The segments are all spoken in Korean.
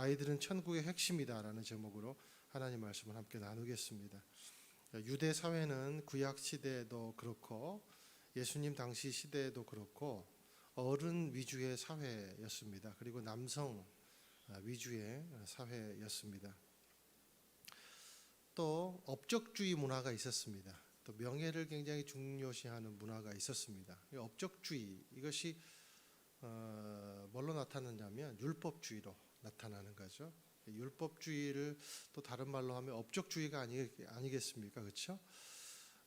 아이들은 천국의 핵심이다라는 제목으로 하나님 말씀을 함께 나누겠습니다. 유대 사회는 구약 시대에도 그렇고 예수님 당시 시대에도 그렇고 어른 위주의 사회였습니다. 그리고 남성 위주의 사회였습니다. 또 업적주의 문화가 있었습니다. 또 명예를 굉장히 중요시하는 문화가 있었습니다. 이 업적주의 이것이 어, 뭘로 나타나냐면 율법주의로 나타나는 거죠. 율법주의를 또 다른 말로 하면 업적주의가 아니, 아니겠습니까, 그렇죠?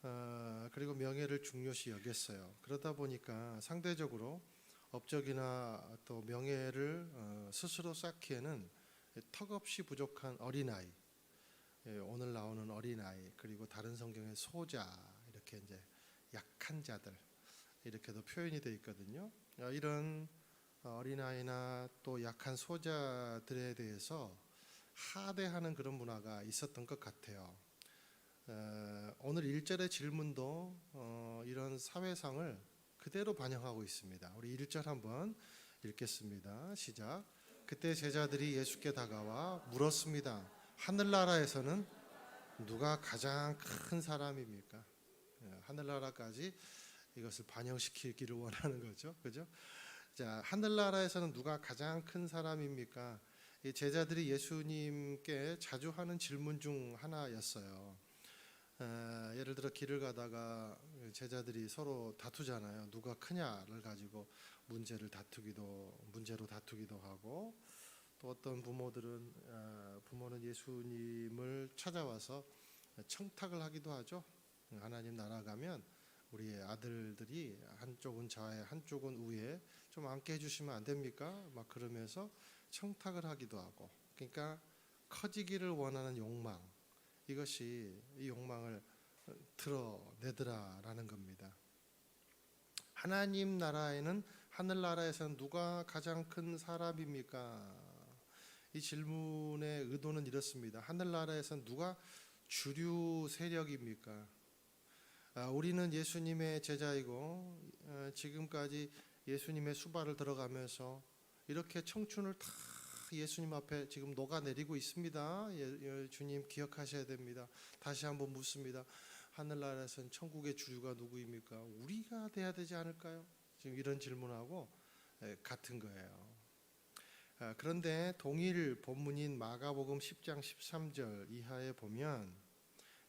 어, 그리고 명예를 중요시 여겼어요. 그러다 보니까 상대적으로 업적이나 또 명예를 어, 스스로 쌓기에는 턱없이 부족한 어린아이, 예, 오늘 나오는 어린아이 그리고 다른 성경의 소자 이렇게 이제 약한 자들 이렇게도 표현이 되어 있거든요. 어, 이런 어린아이나 또 약한 소자들에 대해서 하대하는 그런 문화가 있었던 것 같아요. 어, 오늘 일절의 질문도 어, 이런 사회상을 그대로 반영하고 있습니다. 우리 1절 한번 읽겠습니다. 시작. 그때 제자들이 예수께 다가와 물었습니다. 하늘나라에서는 누가 가장 큰 사람입니까? 예, 하늘나라까지 이것을 반영시키기를 원하는 거죠. 그죠? 자, 하늘나라에서는 누가 가장 큰 사람입니까? 이 제자들이 예수님께 자주 하는 질문 중 하나였어요. 에, 예를 들어 길을 가다가 제자들이 서로 다투잖아요. 누가 크냐를 가지고 문제를 다투기도 문제로 다투기도 하고 또 어떤 부모들은 어, 부모는 예수님을 찾아와서 청탁을 하기도 하죠. 하나님 나라 가면 우리 아들들이 한쪽은 좌에 한쪽은 우에 좀 앉게 해주시면 안 됩니까? 막 그러면서 청탁을 하기도 하고 그러니까 커지기를 원하는 욕망 이것이 이 욕망을 드러내더라라는 겁니다. 하나님 나라에는 하늘 나라에서는 누가 가장 큰 사람입니까? 이 질문의 의도는 이렇습니다. 하늘 나라에서는 누가 주류 세력입니까? 아, 우리는 예수님의 제자이고 어, 지금까지 예수님의 수발을 들어가면서 이렇게 청춘을 다 예수님 앞에 지금 녹아내리고 있습니다. 예, 예, 주님 기억하셔야 됩니다. 다시 한번 묻습니다. 하늘나라에서는 천국의 주류가 누구입니까? 우리가 돼야 되지 않을까요? 지금 이런 질문하고 예, 같은 거예요. 아, 그런데 동일 본문인 마가복음 10장 13절 이하에 보면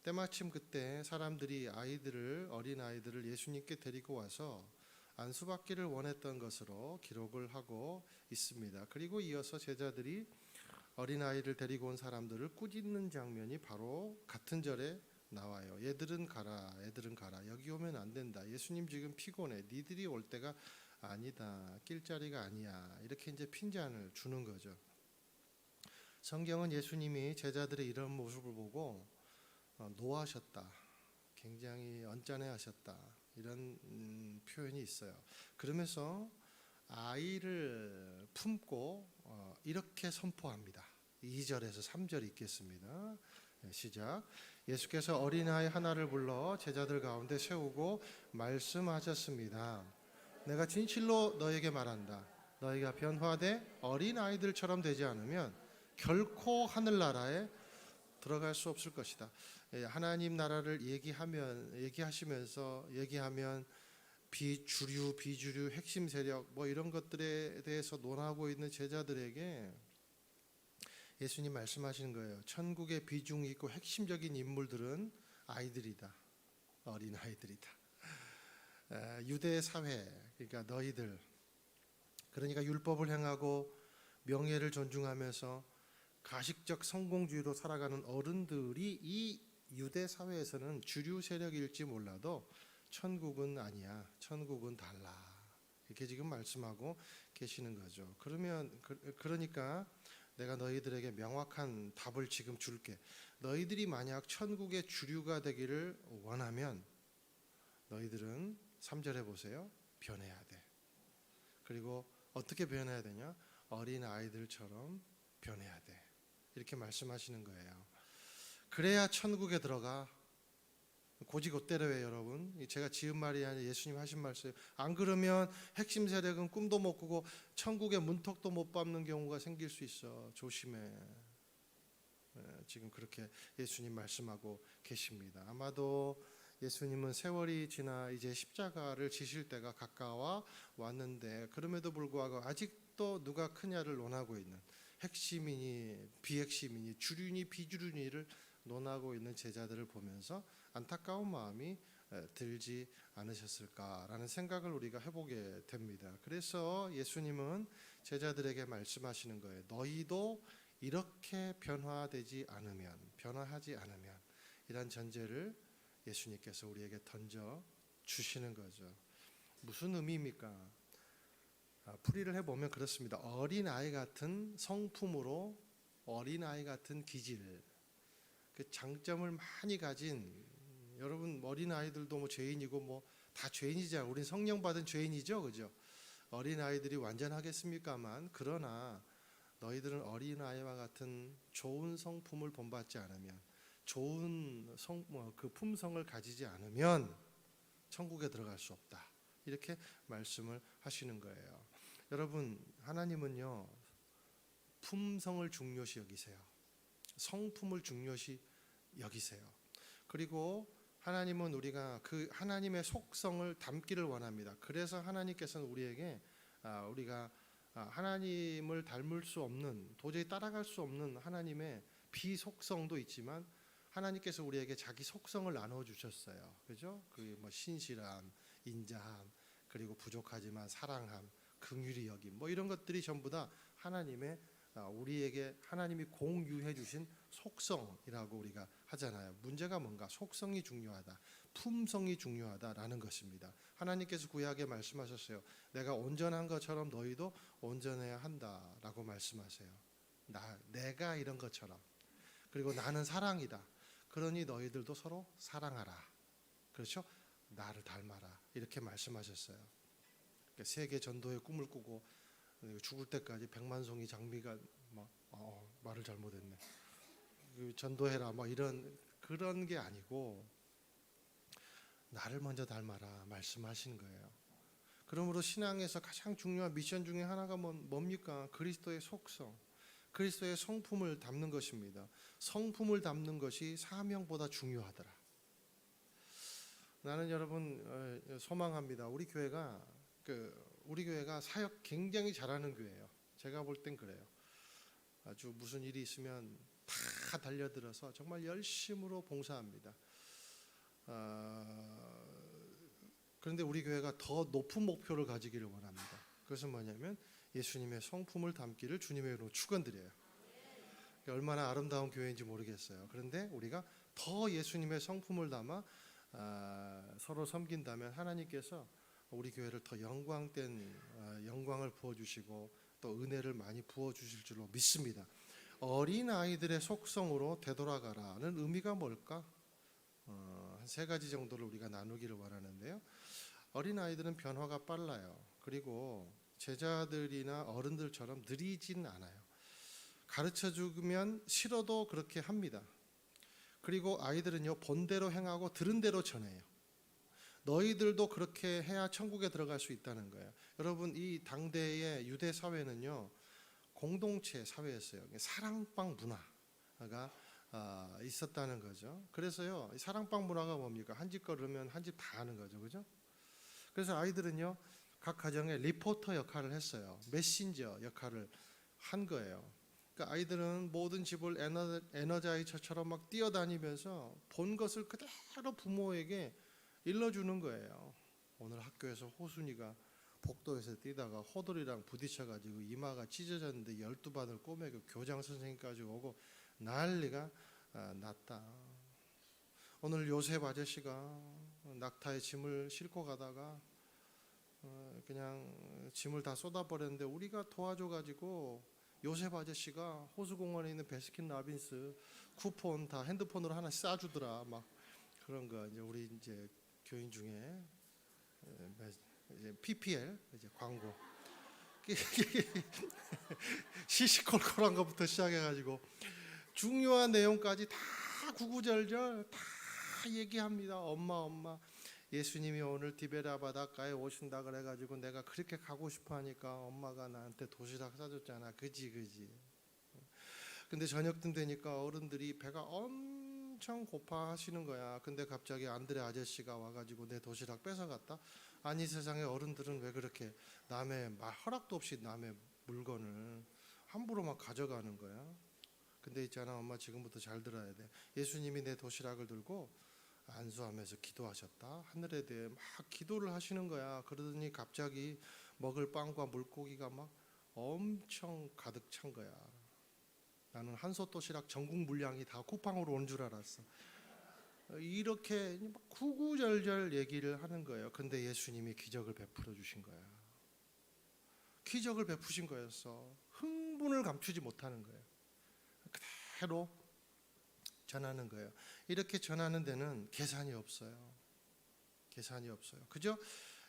때마침 그때 사람들이 아이들을 어린 아이들을 예수님께 데리고 와서 안수받기를 원했던 것으로 기록을 하고 있습니다. 그리고 이어서 제자들이 어린 아이를 데리고 온 사람들을 꾸짖는 장면이 바로 같은 절에 나와요. 얘들은 가라, 애들은 가라. 여기 오면 안 된다. 예수님 지금 피곤해. 니들이 올 때가 아니다. 낄 자리가 아니야. 이렇게 이제 핀잔을 주는 거죠. 성경은 예수님이 제자들의 이런 모습을 보고 어, 노하셨다. 굉장히 언짢아하셨다. 이런 음, 표현이 있어요. 그러면서 아이를 품고 어, 이렇게 선포합니다. 2절에서 3절 읽겠습니다. 네, 시작. 예수께서 어린아이 하나를 불러 제자들 가운데 세우고 말씀하셨습니다. 내가 진실로 너에게 말한다. 너희가 변화돼 어린아이들처럼 되지 않으면 결코 하늘나라에 들어갈 수 없을 것이다. 예, 하나님 나라를 얘기하면 얘기하시면서 얘기하면 비주류 비주류 핵심 세력 뭐 이런 것들에 대해서 논하고 있는 제자들에게 예수님 말씀하시는 거예요. 천국의 비중 있고 핵심적인 인물들은 아이들이다. 어린 아이들이다. 유대 사회 그러니까 너희들 그러니까 율법을 행하고 명예를 존중하면서 가식적 성공주의로 살아가는 어른들이 이 유대 사회에서는 주류 세력일지 몰라도 천국은 아니야. 천국은 달라. 이렇게 지금 말씀하고 계시는 거죠. 그러면 그, 그러니까 내가 너희들에게 명확한 답을 지금 줄게. 너희들이 만약 천국의 주류가 되기를 원하면 너희들은 3절에 보세요. 변해야 돼. 그리고 어떻게 변해야 되냐? 어린 아이들처럼 변해야 돼. 이렇게 말씀하시는 거예요. 그래야 천국에 들어가. 고지고대로예요, 여러분. 이 제가 지은 말이 아니라 예수님 하신 말씀. 안 그러면 핵심 세력은 꿈도 못 꾸고 천국의 문턱도 못 밟는 경우가 생길 수 있어. 조심해. 예, 지금 그렇게 예수님 말씀하고 계십니다. 아마도 예수님은 세월이 지나 이제 십자가를 지실 때가 가까워 왔는데 그럼에도 불구하고 아직도 누가 크냐를 논하고 있는 핵심이니 비핵심이니 주륜이 비주륜이를 논하고 있는 제자들을 보면서 안타까운 마음이 에, 들지 않으셨을까라는 생각을 우리가 해보게 됩니다. 그래서 예수님은 제자들에게 말씀하시는 거예요. 너희도 이렇게 변화되지 않으면 변화하지 않으면 이런 전제를 예수님께서 우리에게 던져 주시는 거죠. 무슨 의미입니까? 아, 풀이를 해보면 그렇습니다. 어린 아이 같은 성품으로 어린 아이 같은 기질, 그 장점을 많이 가진 여러분 어린 아이들도 뭐 죄인이고 뭐 다 죄인이자 우린 성령 받은 죄인이죠, 그죠? 어린 아이들이 완전하겠습니까만 그러나 너희들은 어린 아이와 같은 좋은 성품을 본받지 않으면 좋은 성, 뭐, 그 품성을 가지지 않으면 천국에 들어갈 수 없다. 이렇게 말씀을 하시는 거예요. 여러분, 하나님은요, 품성을 중요시 여기세요. 성품을 중요시 여기세요. 그리고 하나님은 우리가 그 하나님의 속성을 담기를 원합니다. 그래서 하나님께서는 우리에게 아, 우리가 아, 하나님을 닮을 수 없는 도저히 따라갈 수 없는 하나님의 비속성도 있지만 하나님께서 우리에게 자기 속성을 나눠 주셨어요. 그죠? 그 뭐 신실함, 인자함, 그리고 부족하지만 사랑함, 긍휼히 여김 뭐 이런 것들이 전부 다 하나님의 아, 우리에게 하나님이 공유해 주신 속성이라고 우리가 하잖아요. 문제가 뭔가 속성이 중요하다. 품성이 중요하다라는 것입니다. 하나님께서 구약에 말씀하셨어요. 내가 온전한 것처럼 너희도 온전해야 한다라고 말씀하세요. 나 내가 이런 것처럼 그리고 나는 사랑이다. 그러니 너희들도 서로 사랑하라. 그렇죠? 나를 닮아라. 이렇게 말씀하셨어요. 그러니까 세계 전도의 꿈을 꾸고 죽을 때까지 백만송이 장비가 막 어, 말을 잘못했네. 그 전도해라 막 이런 그런 게 아니고 나를 먼저 닮아라 말씀하시는 거예요. 그러므로 신앙에서 가장 중요한 미션 중에 하나가 뭔- 뭡니까? 그리스도의 속성, 그리스도의 성품을 담는 것입니다. 성품을 담는 것이 사명보다 중요하더라. 나는 여러분 어, 소망합니다. 우리 교회가 그 우리 교회가 사역 굉장히 잘하는 교회예요. 제가 볼 땐 그래요. 아주 무슨 일이 있으면 다 달려들어서 정말 열심으로 봉사합니다. 아, 그런데 우리 교회가 더 높은 목표를 가지기를 원합니다. 그것은 뭐냐면 예수님의 성품을 담기를 주님의 이름으로 축원드려요. 얼마나 아름다운 교회인지 모르겠어요. 그런데 우리가 더 예수님의 성품을 담아 아, 서로 섬긴다면 하나님께서 우리 교회를 더 영광된 아, 영광을 부어 주시고 또 은혜를 많이 부어 주실 줄로 믿습니다. 어린 아이들의 속성으로 되돌아가라는 의미가 뭘까? 어, 한세 가지 정도를 우리가 나누기를 원하는데요. 어린 아이들은 변화가 빨라요. 그리고 제자들이나 어른들처럼 느리진 않아요. 가르쳐 주면 싫어도 그렇게 합니다. 그리고 아이들은요 본대로 행하고 들은 대로 전해요. 너희들도 그렇게 해야 천국에 들어갈 수 있다는 거예요. 여러분 이 당대의 유대 사회는요 공동체 사회였어요. 사랑방 문화가 아, 있었다는 거죠. 그래서요 이 사랑방 문화가 뭡니까? 한 집 걸으면 한 집 다 하는 거죠, 그죠? 그래서 아이들은요 각 가정에 리포터 역할을 했어요. 메신저 역할을 한 거예요. 그러니까 아이들은 모든 집을 에너, 에너자이저처럼 막 뛰어다니면서 본 것을 그대로 부모에게 일러주는 거예요. 오늘 학교에서 호순이가 복도에서 뛰다가 호돌이랑 부딪혀가지고 이마가 찢어졌는데 열두 반을 꼬매고 교장 선생님까지 오고 난리가 아, 났다. 오늘 요셉 아저씨가 낙타에 짐을 싣고 가다가 어, 그냥 짐을 다 쏟아버렸는데 우리가 도와줘가지고 요셉 아저씨가 호수공원에 있는 베스킨 라빈스 쿠폰 다 핸드폰으로 하나 싸주더라 막 그런 거 이제 우리 이제 교인 중에 에, 이제 PPL 이제 광고 시시콜콜한 것부터 시작해가지고 중요한 내용까지 다 구구절절 다 얘기합니다. 엄마 엄마 예수님이 오늘 디베라 바닷가에 오신다 그래가지고 내가 그렇게 가고 싶어 하니까 엄마가 나한테 도시락 싸줬잖아. 그지 그지. 근데 저녁 쯤 되니까 어른들이 배가 엄 청 고파하시는 거야. 근데 갑자기 안드레 아저씨가 와가지고 내 도시락 뺏어갔다. 아니 세상에 어른들은 왜 그렇게 남의 말 허락도 없이 남의 물건을 함부로 막 가져가는 거야. 근데 있잖아 엄마 지금부터 잘 들어야 돼. 예수님이 내 도시락을 들고 안수하면서 기도하셨다. 하늘에 대해 막 기도를 하시는 거야. 그러더니 갑자기 먹을 빵과 물고기가 막 엄청 가득 찬 거야. 나는 한솥 도시락 전국 물량이 다 쿠팡으로 온 줄 알았어. 이렇게 막 구구절절 얘기를 하는 거예요. 근데 예수님이 기적을 베풀어 주신 거야. 기적을 베푸신 거였어. 흥분을 감추지 못하는 거예요. 그대로 전하는 거예요. 이렇게 전하는 데는 계산이 없어요. 계산이 없어요. 그죠?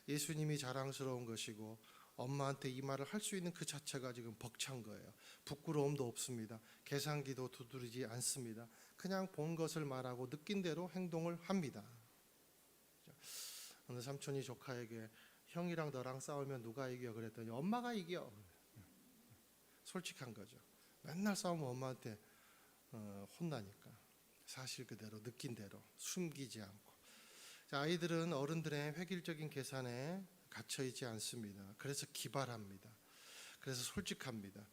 예수님이 자랑스러운 것이고 엄마한테 이 말을 할 수 있는 그 자체가 지금 벅찬 거예요. 부끄러움도 없습니다. 계산기도 두드리지 않습니다. 그냥 본 것을 말하고 느낀 대로 행동을 합니다. 어느 삼촌이 조카에게 형이랑 너랑 싸우면 누가 이겨 그랬더니 엄마가 이겨. 솔직한 거죠. 맨날 싸우면 엄마한테 어, 혼나니까 사실 그대로 느낀 대로 숨기지 않고 자, 아이들은 어른들의 획일적인 계산에 갇혀 있지 않습니다. 그래서 기발합니다. 그래서 솔직합니다.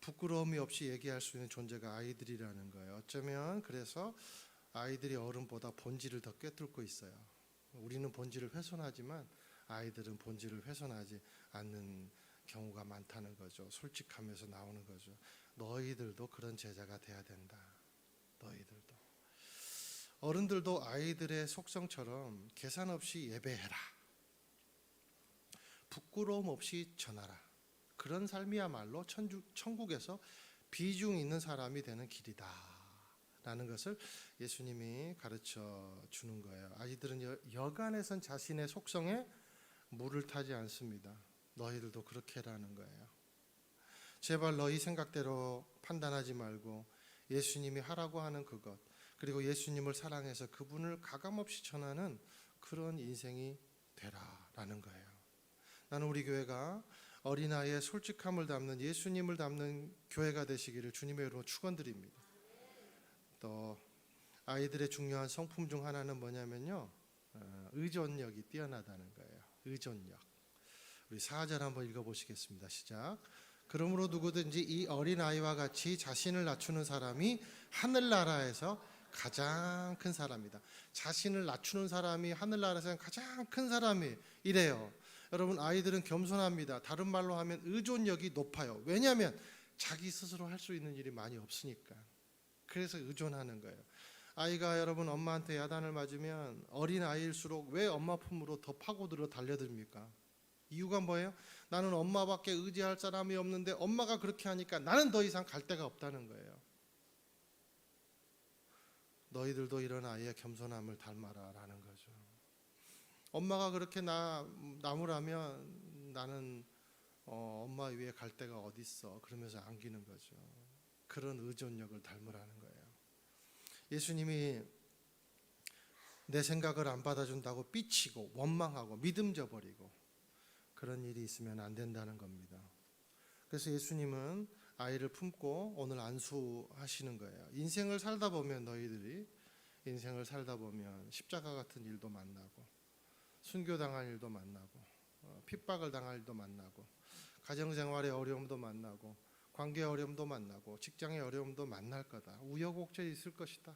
부끄러움이 없이 얘기할 수 있는 존재가 아이들이라는 거예요. 어쩌면 그래서 아이들이 어른보다 본질을 더 꿰뚫고 있어요. 우리는 본질을 훼손하지만 아이들은 본질을 훼손하지 않는 경우가 많다는 거죠. 솔직하면서 나오는 거죠. 너희들도 그런 제자가 돼야 된다. 너희들도. 어른들도 아이들의 속성처럼 계산 없이 예배해라. 부끄러움 없이 전하라. 그런 삶이야말로 천국에서 비중 있는 사람이 되는 길이다. 라는 것을 예수님이 가르쳐 주는 거예요. 아이들은 여, 여간에선 자신의 속성에 물을 타지 않습니다. 너희들도 그렇게 라는 거예요. 제발 너희 생각대로 판단하지 말고 예수님이 하라고 하는 그것 그리고 예수님을 사랑해서 그분을 가감없이 전하는 그런 인생이 되라라는 거예요. 나는 우리 교회가 어린아이의 솔직함을 담는 예수님을 담는 교회가 되시기를 주님의 이름으로 축원드립니다. 또 아이들의 중요한 성품 중 하나는 뭐냐면요. 어, 의존력이 뛰어나다는 거예요. 의존력. 우리 4절 한번 읽어 보시겠습니다. 시작. 그러므로 누구든지 이 어린 아이와 같이 자신을 낮추는 사람이 하늘나라에서 가장 큰 사람이다. 자신을 낮추는 사람이 하늘나라에서 가장 큰 사람이 이래요. 여러분 아이들은 겸손합니다. 다른 말로 하면 의존력이 높아요. 왜냐하면 자기 스스로 할 수 있는 일이 많이 없으니까. 그래서 의존하는 거예요. 아이가 여러분 엄마한테 야단을 맞으면 어린 아이일수록 왜 엄마 품으로 더 파고들어 달려듭니까? 이유가 뭐예요? 나는 엄마밖에 의지할 사람이 없는데 엄마가 그렇게 하니까 나는 더 이상 갈 데가 없다는 거예요. 너희들도 이런 아이의 겸손함을 닮아라라는 거죠. 엄마가 그렇게 나 나무라면 나는 어, 엄마 위에 갈 데가 어디 있어? 그러면서 안기는 거죠. 그런 의존력을 닮으라는 거예요. 예수님이 내 생각을 안 받아준다고 삐치고 원망하고 믿음 져버리고 그런 일이 있으면 안 된다는 겁니다. 그래서 예수님은 아이를 품고 오늘 안수하시는 거예요. 인생을 살다 보면 너희들이 인생을 살다 보면 십자가 같은 일도 만나고 순교 당할 일도 만나고 어, 핍박을 당할 일도 만나고 가정생활의 어려움도 만나고 관계 어려움도 만나고 직장의 어려움도 만날 거다. 우여곡절이 있을 것이다.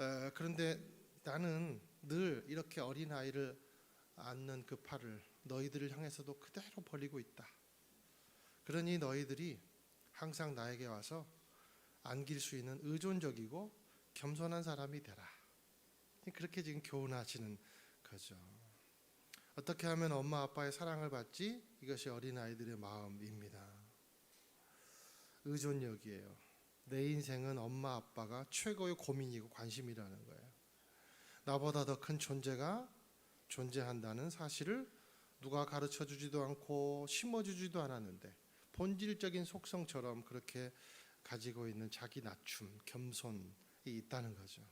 에, 그런데 나는 늘 이렇게 어린 아이를 안는 그 팔을 너희들을 향해서도 그대로 벌리고 있다. 그러니 너희들이 항상 나에게 와서 안길 수 있는 의존적이고 겸손한 사람이 되라. 그렇게 지금 교훈하시는 거죠. 어떻게 하면 엄마 아빠의 사랑을 받지? 이것이 어린 아이들의 마음입니다. 의존력이에요. 내 인생은 엄마 아빠가 최고의 고민이고 관심이라는 거예요. 나보다 더 큰 존재가 존재한다는 사실을 누가 가르쳐 주지도 않고 심어 주지도 않았는데 본질적인 속성처럼 그렇게 가지고 있는 자기 낮춤, 겸손이 있다는 거죠.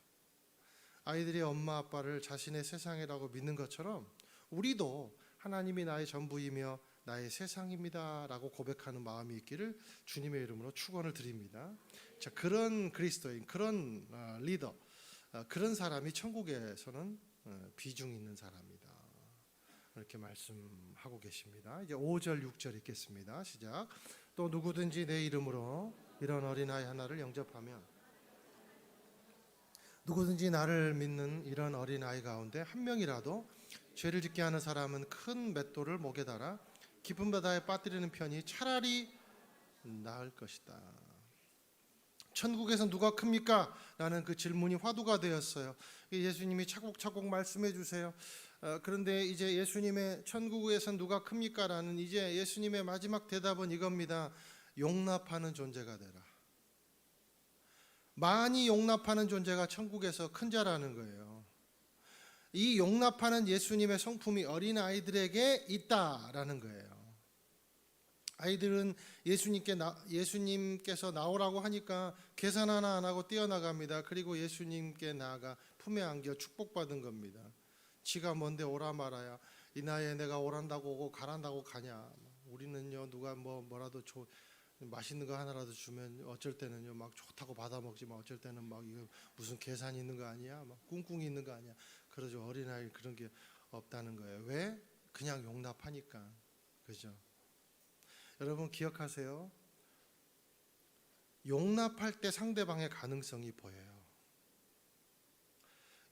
아이들이 엄마 아빠를 자신의 세상이라고 믿는 것처럼 우리도 하나님이 나의 전부이며 나의 세상입니다라고 고백하는 마음이 있기를 주님의 이름으로 축원을 드립니다. 자 그런 그리스도인 그런 어, 리더 어, 그런 사람이 천국에서는 어, 비중 있는 사람이다. 이렇게 말씀하고 계십니다. 이제 5절 6절 읽겠습니다. 시작. 또 누구든지 내 이름으로 이런 어린아이 하나를 영접하면 누구든지 나를 믿는 이런 어린 아이 가운데 한 명이라도 죄를 짓게 하는 사람은 큰 맷돌을 목에 달아 깊은 바다에 빠뜨리는 편이 차라리 나을 것이다. 천국에서 누가 큽니까? 라는 그 질문이 화두가 되었어요. 예수님이 차곡차곡 말씀해 주세요. 어, 그런데 이제 예수님의 천국에서 누가 큽니까? 라는 이제 예수님의 마지막 대답은 이겁니다. 용납하는 존재가 되라. 많이 용납하는 존재가 천국에서 큰 자라는 거예요. 이 용납하는 예수님의 성품이 어린 아이들에게 있다라는 거예요. 아이들은 예수님께 나, 예수님께서 나오라고 하니까 계산 하나 안 하고 뛰어나갑니다. 그리고 예수님께 나아가 품에 안겨 축복받은 겁니다. 지가 뭔데 오라 말아야 이 나이에 내가 오란다고 오고 가란다고 가냐. 우리는요 누가 뭐 뭐라도 조, 맛있는 거 하나라도 주면 어쩔 때는요 막 좋다고 받아 먹지만 어쩔 때는 막 이거 무슨 계산이 있는 거 아니야? 막 꿍꿍이 있는 거 아니야? 그러죠. 어린아이 그런 게 없다는 거예요. 왜? 그냥 용납하니까. 그죠? 여러분 기억하세요? 용납할 때 상대방의 가능성이 보여요.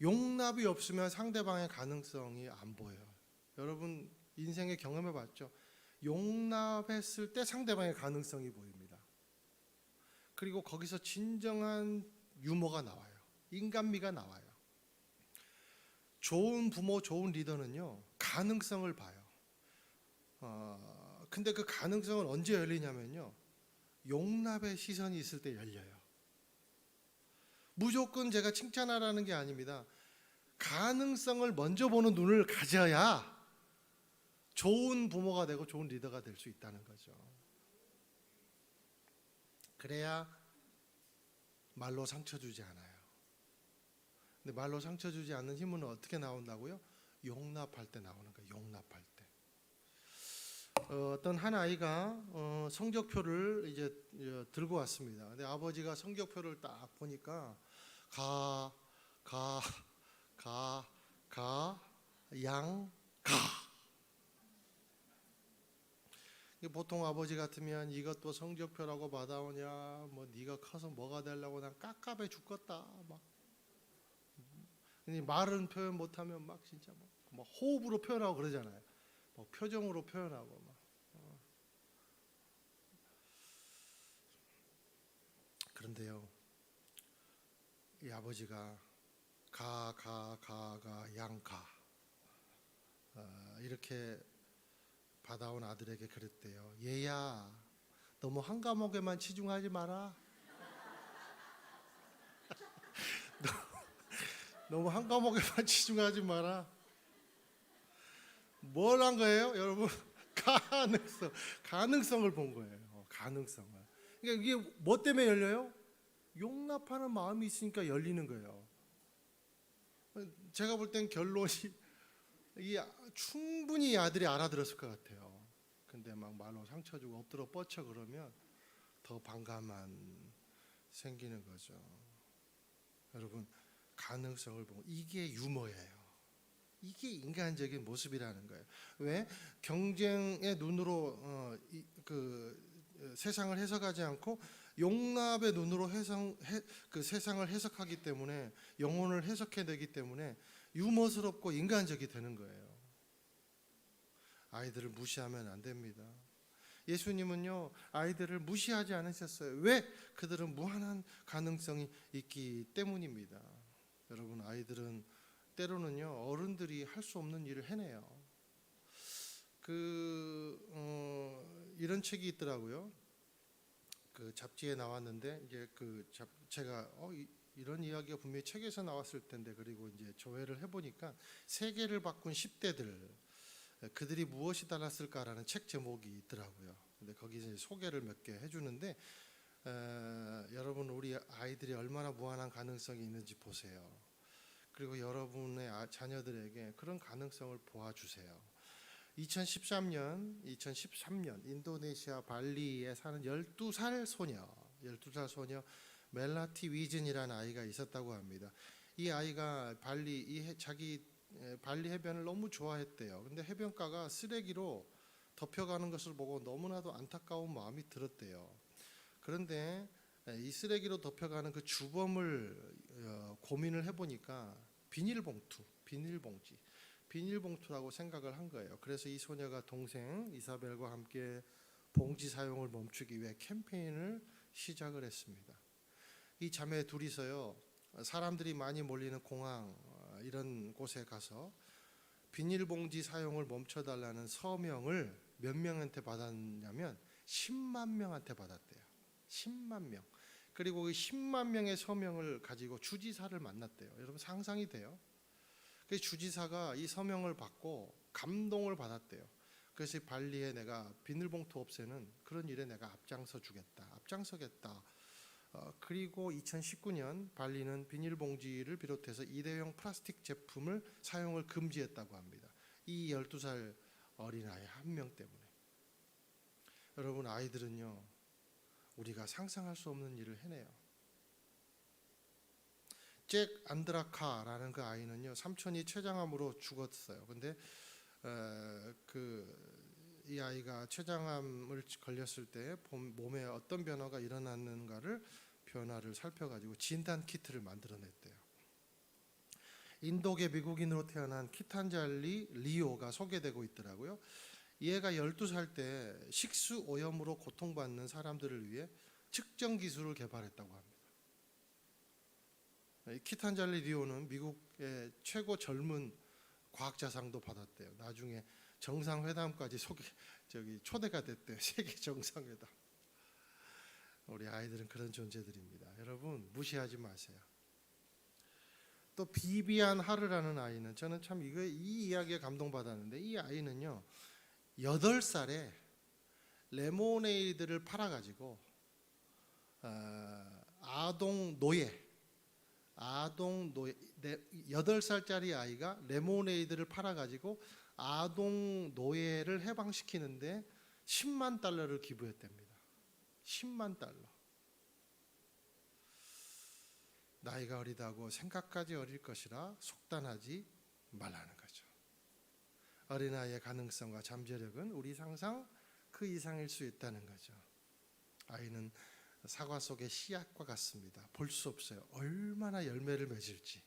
용납이 없으면 상대방의 가능성이 안 보여요. 여러분 인생에 경험해 봤죠 용납했을 때 상대방의 가능성이 보입니다. 그리고 거기서 진정한 유머가 나와요. 인간미가 나와요. 좋은 부모, 좋은 리더는요, 가능성을 봐요. 어, 근데 그 가능성은 언제 열리냐면요, 용납의 시선이 있을 때 열려요. 무조건 제가 칭찬하라는 게 아닙니다. 가능성을 먼저 보는 눈을 가져야 좋은 부모가 되고 좋은 리더가 될 수 있다는 거죠. 그래야 말로 상처 주지 않아요. 근데 말로 상처 주지 않는 힘은 어떻게 나온다고요? 용납할 때 나오는 거예요. 용납할 때. 어, 어떤 한 아이가 어, 성적표를 이제 어, 들고 왔습니다. 근데 아버지가 성적표를 딱 보니까 가, 가, 가, 가, 양, 가. 보통 아버지 같으면 이것도 성적표라고 받아오냐 뭐 네가 커서 뭐가 되려고 난 깝깝해 죽겠다 막. 말은 표현 못하면 막 진짜 막, 막 호흡으로 표현하고 그러잖아요. 뭐 표정으로 표현하고 막. 어. 그런데요 이 아버지가 가 가 가가 양가. 어, 이렇게 받아온 아들에게 그랬대요. 얘야, 너무 한 과목에만 치중하지 마라. 너무 한 과목에만 치중하지 마라. 뭘 한 거예요, 여러분? 가능성, 가능성을 본 거예요. 가능성을. 그러니까 이게 뭐 때문에 열려요? 용납하는 마음이 있으니까 열리는 거예요. 제가 볼 땐 결론이 이 충분히 아들이 알아들었을 것 같아요. 근데 막 말로 상처 주고 엎드려 뻗쳐 그러면 더 반감한 생기는 거죠. 여러분 가능성을 보고 이게 유머예요. 이게 인간적인 모습이라는 거예요. 왜 경쟁의 눈으로 어, 이, 그 세상을 해석하지 않고 용납의 눈으로 해석 해, 그 세상을 해석하기 때문에 영혼을 해석해내기 때문에 유머스럽고 인간적이 되는 거예요. 아이들을 무시하면 안 됩니다. 예수님은요 아이들을 무시하지 않으셨어요. 왜? 그들은 무한한 가능성이 있기 때문입니다. 여러분 아이들은 때로는요 어른들이 할 수 없는 일을 해내요. 그 어, 이런 책이 있더라고요. 그 잡지에 나왔는데 이제 그 잡, 제가 어, 이, 이런 이야기가 분명히 책에서 나왔을 텐데 그리고 이제 조회를 해보니까 세계를 바꾼 10대들 그들이 무엇이 달랐을까라는 책 제목이 있더라고요. 근데 거기서 소개를 몇 개 해주는데 에, 여러분 우리 아이들이 얼마나 무한한 가능성이 있는지 보세요. 그리고 여러분의 아- 자녀들에게 그런 가능성을 보아주세요. 2013년, 2013년 인도네시아 발리에 사는 12살 소녀, 12살 소녀 멜라티 위즌이라는 아이가 있었다고 합니다. 이 아이가 발리 이 해- 자기 에, 발리 해변을 너무 좋아했대요. 근데 해변가가 쓰레기로 덮여가는 것을 보고 너무나도 안타까운 마음이 들었대요. 그런데 에, 이 쓰레기로 덮여가는 그 주범을 어, 고민을 해보니까 비닐봉투, 비닐봉지, 비닐봉투라고 생각을 한 거예요. 그래서 이 소녀가 동생 이사벨과 함께 봉지 사용을 멈추기 위해 캠페인을 시작을 했습니다. 이 자매 둘이서요 사람들이 많이 몰리는 공항 어, 이런 곳에 가서 비닐봉지 사용을 멈춰달라는 서명을 몇 명한테 받았냐면 10만 명한테 받았대요. 10만 명. 그리고 그 10만 명의 서명을 가지고 주지사를 만났대요. 여러분 상상이 돼요? 그 주지사가 이 서명을 받고 감동을 받았대요. 그래서 이 발리에 내가 비닐봉투 없애는 그런 일에 내가 앞장서 주겠다. 앞장서겠다. 어, 그리고 2019년 발리는 비닐봉지를 비롯해서 일회용 플라스틱 제품을 사용을 금지했다고 합니다. 이 12살 어린아이 한 명 때문에. 여러분 아이들은요. 우리가 상상할 수 없는 일을 해내요. 잭 안드라카라는 그 아이는요. 삼촌이 췌장암으로 죽었어요. 근데 어, 그 이 아이가 췌장암을 걸렸을 때 봄- 몸에 어떤 변화가 일어났는가를 변화를 살펴가지고 진단 키트를 만들어냈대요. 인도계 미국인으로 태어난 키탄잘리 리오가 소개되고 있더라고요. 얘가 12살 때 식수 오염으로 고통받는 사람들을 위해 측정 기술을 개발했다고 합니다. 이 키탄잘리 리오는 미국의 최고 젊은 과학자상도 받았대요. 나중에 정상회담까지 소개 저기 초대가 됐대요. 세계 정상회담. 우리 아이들은 그런 존재들입니다. 여러분 무시하지 마세요. 또 비비안 하르라는 아이는 저는 참 이거 이 이야기에 감동받았는데 이 아이는요 여덟 살에 레모네이드를 팔아 가지고 어, 아동 노예 아동 노예 네, 여덟 살짜리 아이가 레모네이드를 팔아 가지고 아동 노예를 해방시키는데 10만 달러를 기부했답니다. 10만 달러. 나이가 어리다고 생각까지 어릴 것이라 속단하지 말라는 거죠. 어린아이의 가능성과 잠재력은 우리 상상 그 이상일 수 있다는 거죠. 아이는 사과 속의 씨앗과 같습니다. 볼 수 없어요. 얼마나 열매를 맺을지.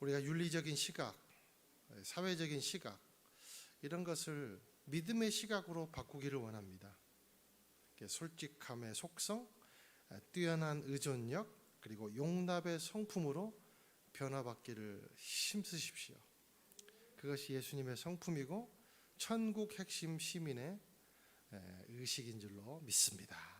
우리가 윤리적인 시각, 사회적인 시각 이런 것을 믿음의 시각으로 바꾸기를 원합니다. 솔직함의 속성, 뛰어난 의존력 그리고 용납의 성품으로 변화받기를 힘쓰십시오. 그것이 예수님의 성품이고 천국 핵심 시민의 의식인 줄로 믿습니다.